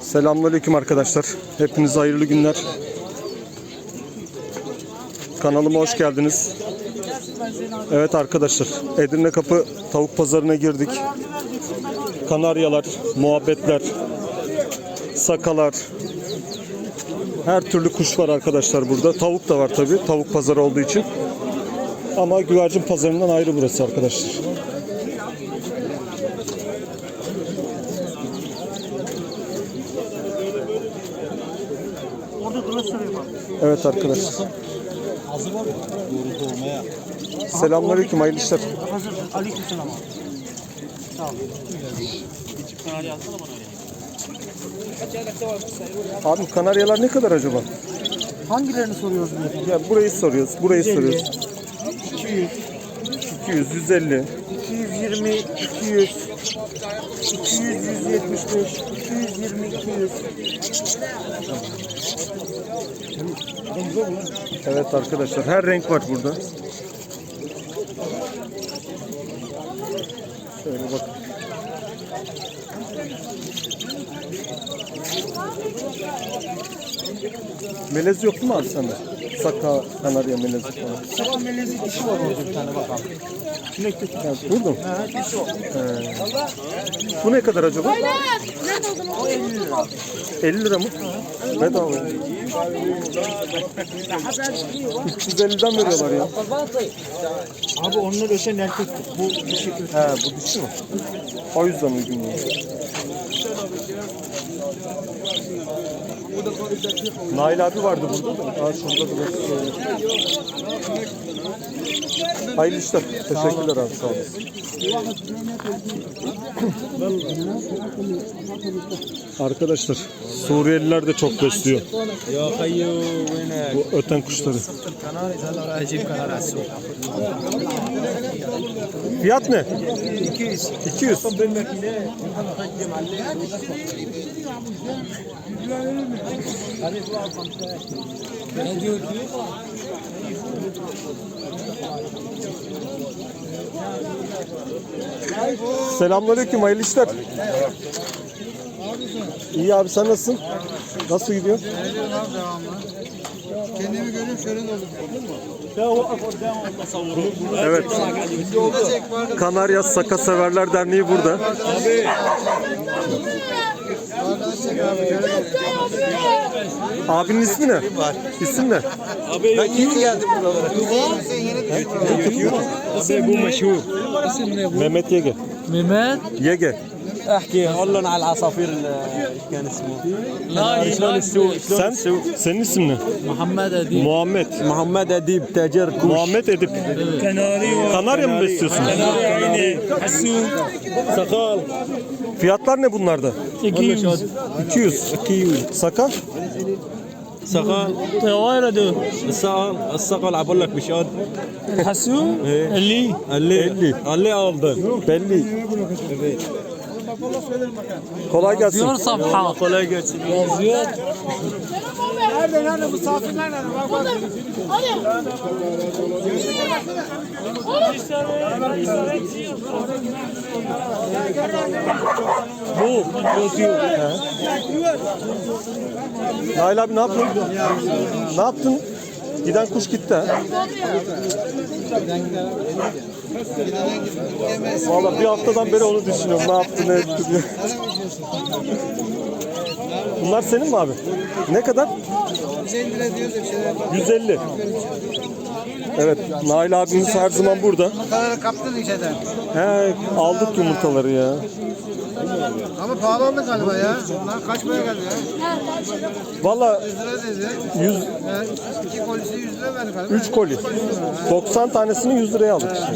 Selamünaleyküm arkadaşlar. Hepinize hayırlı günler. Kanalıma hoş geldiniz. Evet arkadaşlar, Edirne Kapı Tavuk Pazarı'na girdik. Kanaryalar, muhabbetler, sakalar, her türlü kuş var arkadaşlar burada. Tavuk da var tabi, tavuk pazarı olduğu için. Ama güvercin pazarından ayrı burası arkadaşlar. Evet arkadaşlar. Selamünaleyküm, hayırlı işler. Hazır. Aleykümselam abi. Sağ ol. Abi kanaryalar ne kadar acaba? Hangilerini soruyoruz beyefendi? Ya burayı soruyoruz, burayı 150, soruyoruz. 200, 200, 150. 220, 200, 200, 175, 220, 200. Evet arkadaşlar, her renk var burada. Şöyle bak. Melez yok mu abi sende? Saka, kanarya melezi falan. Sabah melezi dişi var orada bir tane bakalım. Çilekli. Ha, burada mı? Ha, dişi o. Bu ne kadar acaba? O 50 lira. 50 lira mı? Bedava. 350'den veriyorlar ya. Abi onlar öten erkektir. Bu dişi öten. He bu dişi mi? O yüzden uygun ya. Nail abi vardı burada. Aa, şurada da Hayırlı işler. Teşekkürler abi. Sağ olasın. Arkadaşlar Suriyeliler de çok besliyor. Bu öten kuşları. Fiyat ne? 200. 200. Selamünaleyküm hayırlı işler. İyi abi sen nasılsın? Nasıl gidiyor? Kendimi görüyorum şöyle doldum. oldum. Evet. Kanarya Saka Severler Derneği burada. Abinin ismi ne? İsim ne? Ben yeni geldim buralara. Abi bu meşhur. Mehmet Yege. ميمات Yege. احكي قول لهم على العصافير اللي كان اسمه لا شلون السوق شلون Sen? السوق Senin isim ne? محمد أديب Muhammed. محمد اديب تاجر كوش Muhammed Edip. Kanarya mı besliyorsun? سقال Fiyatlar ne bunlarda? 200 200. 200. Saka? سقال طويلة دو السقال السقال عبر لك بشاد حسو إيه. اللي اللي اللي. اللي افضل Belli. Kolay gelsin. Yazıyor safha. Kolay gelsin. Yazıyor. Nerede nerede misafirler nerede? Hadi. Bu yazıyor. Nail abi ne yaptın? Ne yaptın? Giden kuş gitti. Giden giden. Valla bir haftadan beri onu düşünüyorum. Ne yaptı ne etti diye. Bunlar senin mi abi? Ne kadar? 150. Evet, Nail abimiz her zaman burada. Kararı kaptın içeriden. He, aldık yumurtaları ya. Ama pahalı oldu galiba ya. Bunlar kaç para geldi ya? Valla 100 lira dedi. 100, Yani iki kolisi 100 lira verdi galiba. 3 koli. 90 tanesini 100 liraya aldık işte.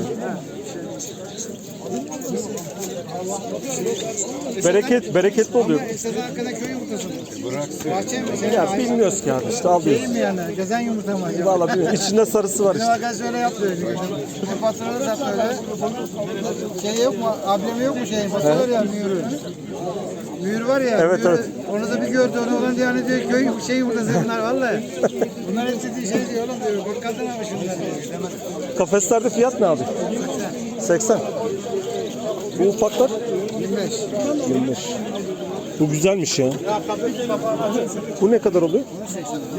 Bereket, bereketli oluyor. Bahçe mi? Senin Ya bilmiyoruz ki abi işte alıyoruz. Değil mi yani? Gezen yumurta mı? acaba? Valla bilmiyorum. İçinde sarısı var Bizim işte. arkadaş öyle yaptı. Patronu sattı öyle. Şey yok mu? Ablemi yok mu şey? Basıyorlar ya mühürü. Mühür var ya. Evet, mühürü- evet. Onu da bir gördü. Onu olan diye hani diyor köy şey yumurtası bunlar vallahi. Bunlar hepsi diyor, şey diyor oğlum diyor. Bak kadın almış bunlar diyor. Kafeslerde fiyat ne abi? 80. Bu ufaklar? 25. 25. Bu güzelmiş ya. Bu ne kadar oluyor?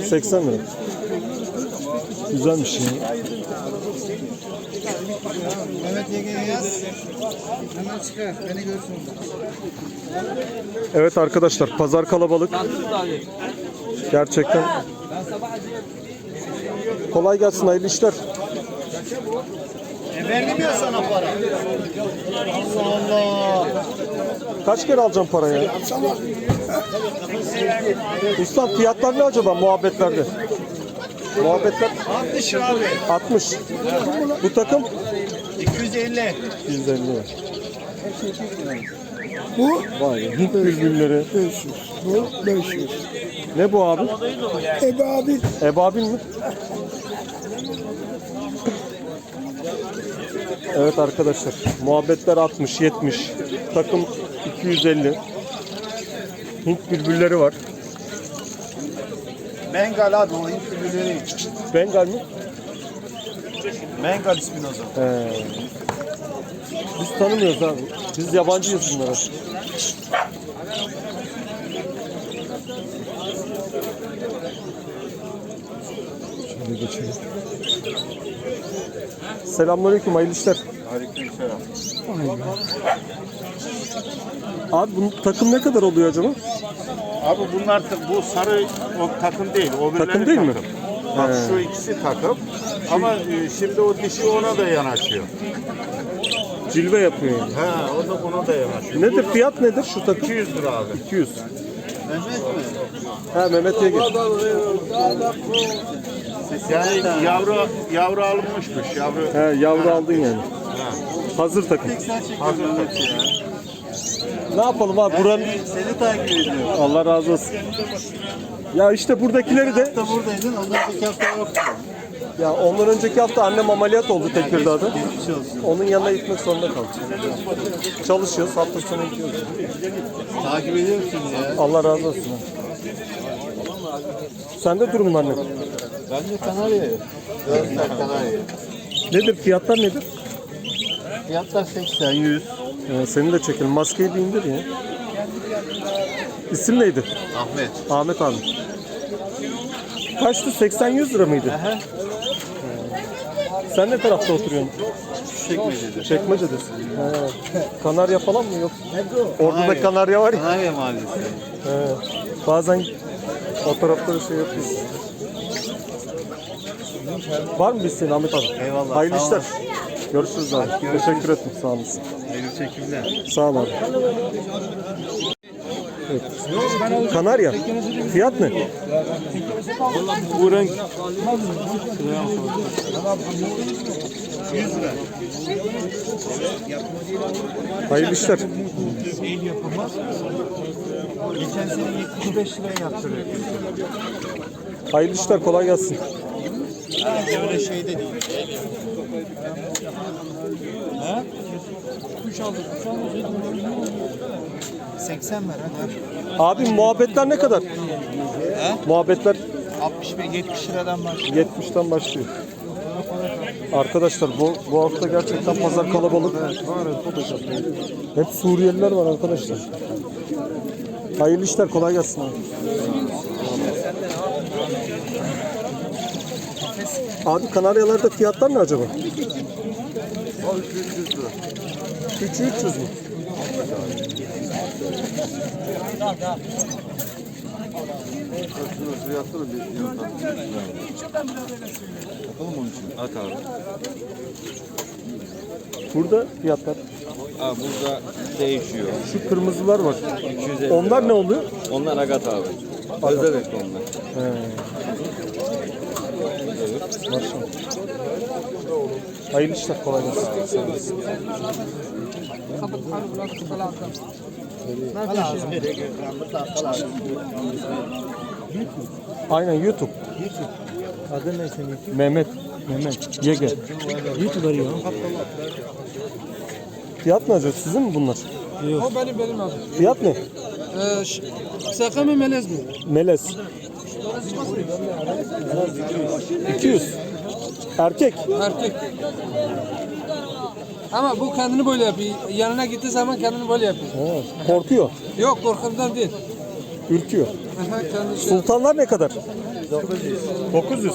80 lira. Güzelmiş ya. Evet arkadaşlar pazar kalabalık. Gerçekten. Kolay gelsin hayırlı işler. Verdim ya sana para. Allah Allah. Kaç kere alacağım parayı? Ustam fiyatlar ne acaba muhabbetlerde? Muhabbetler 60 abi. 60. Bu takım 250. 150 lira. Bu? Vay be. Hint bülbülleri. 500. Bu 500. Ne bu abi? Ebe abi Ebabil mi? Evet arkadaşlar. Muhabbetler 60, 70. Takım 250. Hint bülbülleri var. Bengal abi o Hint bülbülleri. Bengal mi? Bengal ispinoza. He. Biz tanımıyoruz abi. Biz yabancıyız bunlara. Şöyle geçelim. Selamünaleyküm, hayırlı işler. Aleykümselam. Abi bu takım ne kadar oluyor acaba? Abi bunlar da- bu sarı o takım değil. O Takım değil mi? Bak He. şu ikisi takım. Ama e, şimdi o dişi ona da yanaşıyor. Cilve yapıyor yani. He, o da buna da yanaşıyor. Nedir fiyat nedir şu takım? 200 lira abi. 200. Mehmet mi? Ha Mehmet Yege. Yani yavru yavru alınmışmış. Yavru He yavru aldın yani. Ha. Hazır takım. hazır takım. Ne yapalım abi buranın Seni takip ediyorum. Allah razı olsun. Ya işte buradakileri de Hafta buradaydın. Ondan önceki hafta yoktu. ya ondan önceki hafta annem ameliyat oldu Tekirdağ'da. Geçmiş olsun. Onun yanına gitmek zorunda kaldık. Çalışıyoruz hafta sonu gidiyoruz. Takip ediyorsun ya. Allah razı olsun. Sende durumun anne. Ben de Kanarya. Galatasaray Kanarya. Nedir fiyatlar nedir? Fiyatlar 80, 100. Ee, seni de çekelim. Maskeyi bir indir ya. İsim neydi? Ahmet. Ahmet abi. Kaçtı? 80-100 lira mıydı? Ee, Sen ne tarafta oturuyorsun? Çekmece'de. Çekmece'desin. Ha. Kanarya falan mı yok? Orada da kanarya var ya. Kanarya Mahallesi. He. Bazen o tarafları şey yapıyoruz. Var mı bir isteğin Ahmet abi? Eyvallah, Hayırlı sağ işler. Görüşürüz abi. Teşekkür ettim. Sağ olasın. Benim çekimler. Sağ ol abi. Evet. Kanarya. Fiyat ne? Bu renk. Hayırlı işler. Geçen sene 75 liraya yaptırıyor. Hayırlı işler. Kolay gelsin. Öyle şey de değil. Ha? 80 ver hadi. Abi muhabbetler ne kadar? Muhabbetler 65 70 liradan başlıyor. 70'ten başlıyor. Arkadaşlar bu bu hafta gerçekten pazar kalabalık. Hep Suriyeliler var arkadaşlar. Hayırlı işler kolay gelsin abi. Abi Kanaryalarda fiyatlar ne acaba? 300 300 mü? Burada fiyatlar. Abi burada değişiyor. Şu kırmızılar var. 250 Onlar ne oluyor? Onlar agat abi. Özel et onlar. He. Maşallah. Hayırlı işler kolay gelsin. Aynen YouTube. Adın ne senin? Mehmet. Mehmet. Yege. YouTuber ya. Fiyat ne acaba? Sizin mi bunlar? O benim benim abi. Fiyat ne? Ee, ş- Saka mı melez mi? Melez. 200. Erkek. Erkek. Ama bu kendini böyle yapıyor. Yanına gittiği zaman kendini böyle yapıyor. Ha, korkuyor. Yok korkumdan değil. Ürküyor. Aha. Sultanlar ne kadar? 900.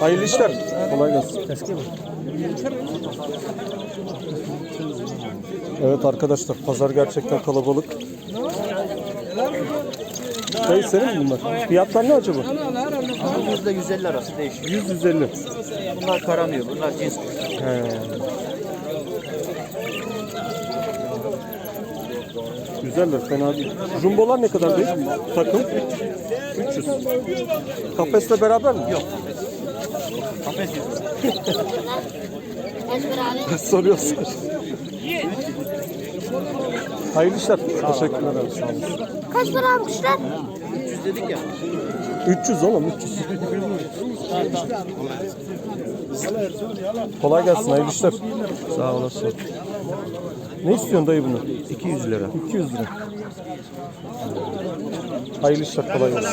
Hayırlı işler. Kolay gelsin. Evet arkadaşlar pazar gerçekten kalabalık. Dayı senin mi bunlar? Fiyatlar ne acaba? Yüzde 150 arası değişiyor. 100 150. Bunlar karanıyor, bunlar cins. He. Güzeller, fena değil. Jumbolar ne kadar değil? Takım? 300. Kafesle beraber mi? Yok. Kafes Soruyorsun. Hayırlı işler. Teşekkürler abi. Sağ olun. Kaç para abi kuşlar? 300 oğlum 300. Kolay gelsin hayırlı işler. Sağ olasın. Ne istiyorsun dayı bunu? 200 lira. 200 lira. Hayırlı işler kolay gelsin.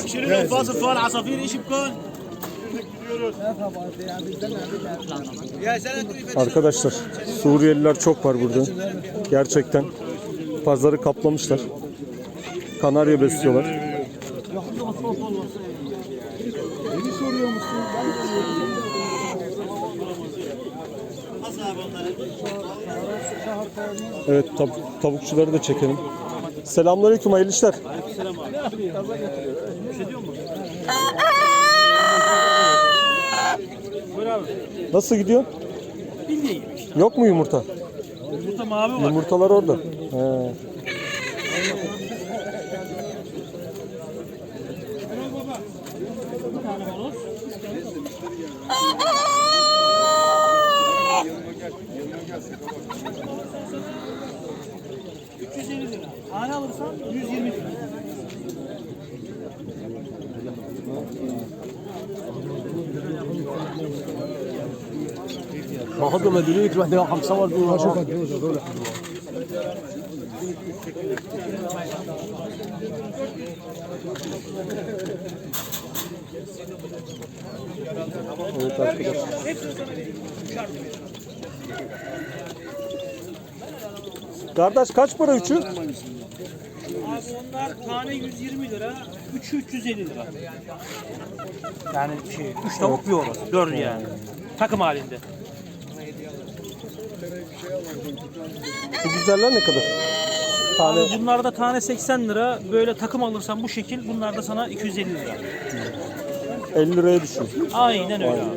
Arkadaşlar Suriyeliler çok var burada. Gerçekten pazarı kaplamışlar. Kanarya besliyorlar. Evet tab- tavukçuları da çekelim. Selamünaleyküm hayırlı işler. Nasıl gidiyor? Yok mu yumurta? Yumurta mavi var. Yumurtalar orada. He. Tane alırsan 120 lira. باخذ مدنيك الوحده راح مصور فيها Evet arkadaşlar. Kardeş kaç para üçü? Onlar tane 120 lira, üçü 350 lira. Yani şey, üç tavuk bir horoz, dört yani. Takım halinde. Bu güzeller ne kadar? Tane Abi bunlar da tane 80 lira, böyle takım alırsan bu şekil, bunlar da sana 250 lira. 50 liraya düşüyor. Aynen öyle abi.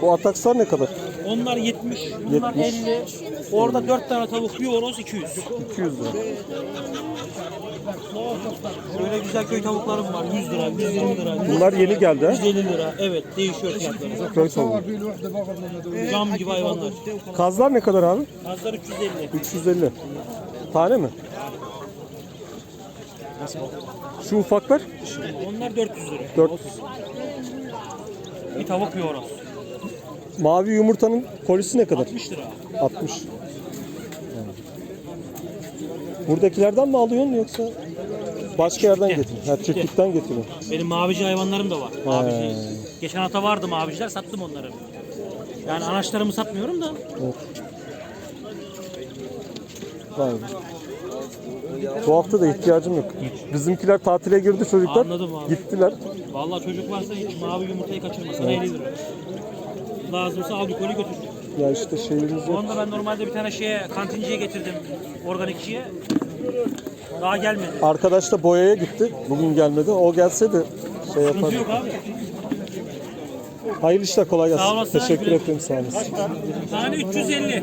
Bu atakslar ne kadar? Onlar 70, bunlar 70. 50. Orada 4 tane tavuk, bir horoz 200. 200 lira. Böyle güzel köy tavuklarım var, 100 lira, 120 lira, Bunlar yeni geldi ha? 150 lira. Evet, değişiyor fiyatları. Köy tavuğu. Cam gibi hayvanlar. Kazlar ne kadar abi? Azlar 350. 350. Tane mi? Şu ufaklar Onlar 400 lira. 400. Bir tavuk, horoz. Mavi yumurtanın kolisi ne kadar? 60 lira. 60. Buradakilerden mi alıyorsun yoksa başka yerden getiriyorsun? Ha, çiftlikten getiriyorsun. Benim mavici hayvanlarım da var. Mavici. Geçen hafta vardı maviciler sattım onları. Yani anaçlarımı satmıyorum da. Vay be. Bu hafta da ihtiyacım yok. Bizimkiler tatile girdi çocuklar. Anladım abi. Gittiler. Vallahi çocuk varsa hiç mavi yumurtayı kaçırma. Sana 50 lira. Lazımsa al bir koli götür. Ya işte şeyimiz yok. Onu da ben normalde bir tane şeye kantinciye getirdim. Organikçiye. Daha gelmedi. Arkadaş da boyaya gitti. Bugün gelmedi. O gelse de şey yapar. Sıkıntı yok abi. Hayırlı işler kolay gelsin. Sağ olasın. Teşekkür Güle- ederim sağ olasın. Tane 350.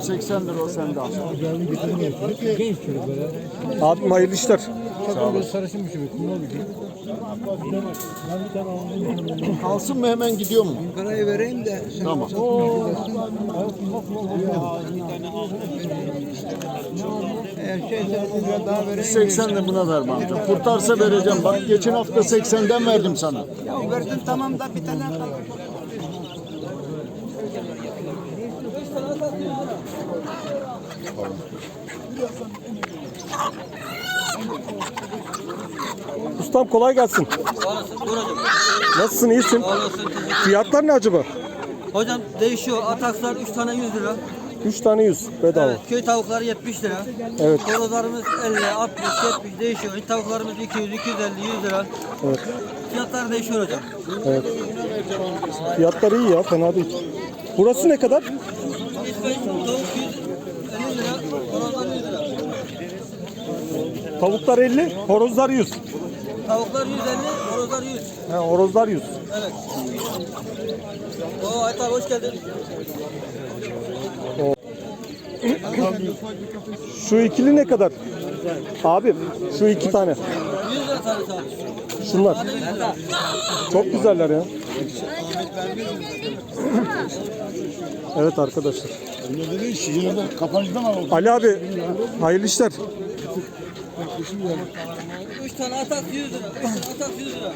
80 lira o sende al. Abim hayırlı işler. Kalsın mı hemen gidiyor mu? Parayı vereyim de. Tamam. Eğer şeyse daha vereyim. 80 de buna verme amca. Kurtarsa vereceğim. Bak geçen hafta 80'den verdim sana. Ya verdin tamam da bir tane kaldı. Ustam kolay gelsin. Nasılsın iyisin? Fiyatlar ne acaba? Hocam değişiyor. Atakslar 3 tane 100 lira. 3 tane 100 bedava. Evet, köy tavukları 70 lira. Evet. Horozlarımız 50, 60, 70 değişiyor. Hint tavuklarımız 200, 250, 100 lira. Evet. Fiyatlar değişiyor hocam. Evet. Fiyatlar iyi ya fena değil. Burası ne kadar? İsveç tavuk 150 lira, horozlar 100 lira. Tavuklar 50, horozlar 100. Tavuklar 150, horozlar 100. He, horozlar 100. Evet. Oo Ayt abi hoş geldin. Şu ikili ne kadar? Abi şu iki tane. 100 lira tanesi abi. Şunlar. Tane 100 lira. Çok güzeller ya. Evet arkadaşlar. Kapancıdan al. Ali abi hayırlı işler. 3 tane atak 100 lira. 3 tane atak 100 lira.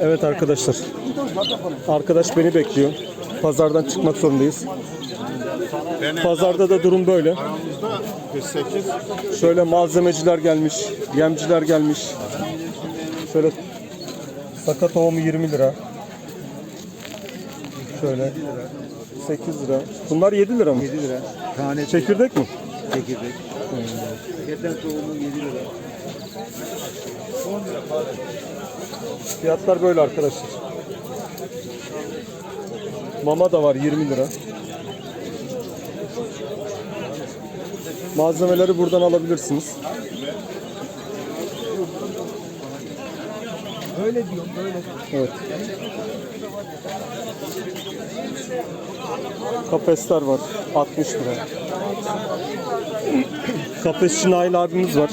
Evet arkadaşlar. Arkadaş beni bekliyor. Pazardan çıkmak zorundayız. Pazarda da durum böyle. 48. Şöyle malzemeciler gelmiş, yemciler gelmiş. Şöyle sakat tohumu 20 lira. Şöyle 8 lira. Bunlar 7 lira mı? 7 lira. Tane Çekirdek mi? çekirdek. Keten tohumu 7 lira. Fiyatlar böyle arkadaşlar. Mama da var 20 lira. Malzemeleri buradan alabilirsiniz. Böyle diyorum böyle. Evet. Kafesler var 60 lira. Kafesçi Nail abimiz var.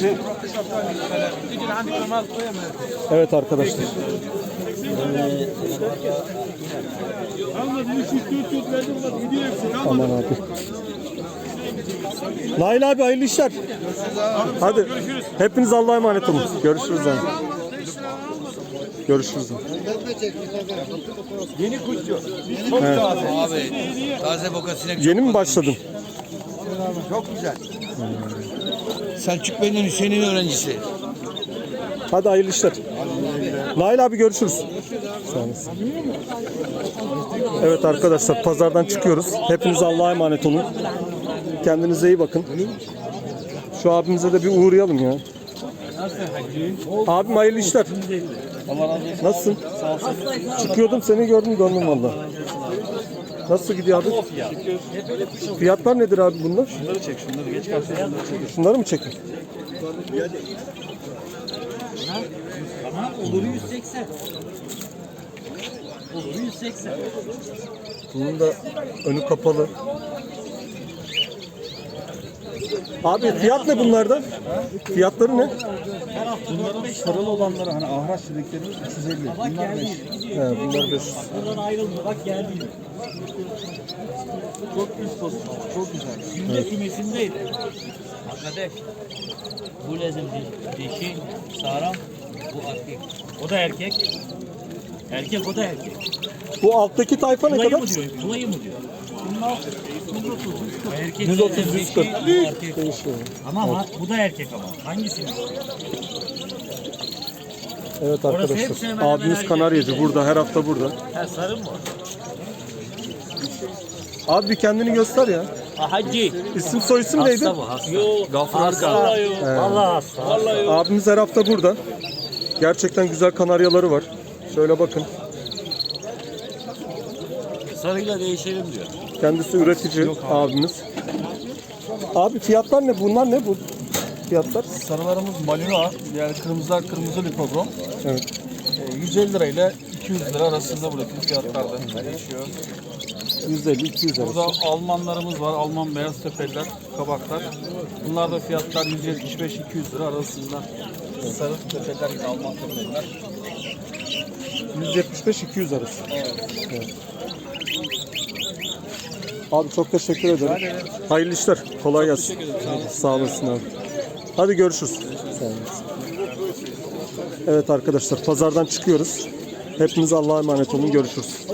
Evet arkadaşlar. Aman abi. Nail abi hayırlı işler. Hadi. Hepiniz Allah'a emanet olun. Görüşürüz abi. Görüşürüz abi. Abi taze boka sinek Yeni mi başladın? Selçuk Bey'in Hüseyin'in öğrencisi. Hadi hayırlı işler. Nail abi görüşürüz. Evet arkadaşlar pazardan çıkıyoruz. Hepiniz Allah'a emanet olun. Kendinize iyi bakın. Şu abimize de bir uğrayalım ya. Abim hayırlı işler. Nasılsın? Çıkıyordum seni gördüm döndüm valla. Nasıl gidiyor abi? Fiyatlar nedir abi bunlar? Şunları çek, şunları geç Şunları mı çekin? Olur 180. Olur 180. Bunun da önü kapalı. Abi fiyat ne bunlarda? Fiyatları ne? Sarılı olanları hani ahraç dedikleri 350. Bunlar 5. He, bunlar 500. Buradan ayrılma bak geldi. Çok üst pozisyon. Çok güzel. Günde kümesindeydi. Arkadaş. Bu lazım dişi, sağlam, bu erkek. O da erkek. Erkek o da erkek. Bu alttaki tayfa ne Kulayı kadar? mı diyor? Kulayı mı diyor? Erkek 130, lazım 140. dişi, bu erkek. Değişiyor. Ama ha- bu da erkek ama. Hangisini? Evet arkadaşlar. hepsi hemen Abimiz hemen Kanaryacı burada her hafta burada. Ha sarı mı? Abi bir kendini göster ya. Ha, hacı. İsim soy isim neydi? Hasta bu hasta. Yok. Gafur. Vallahi hasta. Vallahi yok. Abimiz her hafta burada. Gerçekten güzel kanaryaları var. Şöyle bakın. Sarıyla değişelim diyor. Kendisi üretici abimiz. Abi fiyatlar ne? Bunlar ne bu? fiyatlar? Sarılarımız Malinois, yani kırmızılar kırmızı lipozom. Evet. Ee, 150 lira ile 200 lira arasında buradaki fiyatlarda değişiyor. 150-200 arası. Burada Almanlarımız var, Alman beyaz tepeller, kabaklar. Bunlar da fiyatlar 175-200 lira arasında. Sarı tepeller yine Alman tepeller. 175-200 arası. Evet. Abi çok teşekkür ederim. Hayırlı işler. Kolay gelsin. Sağ olasın abi. Hadi görüşürüz. Sağ olasın. Evet arkadaşlar pazardan çıkıyoruz. Hepiniz Allah'a emanet olun. Görüşürüz.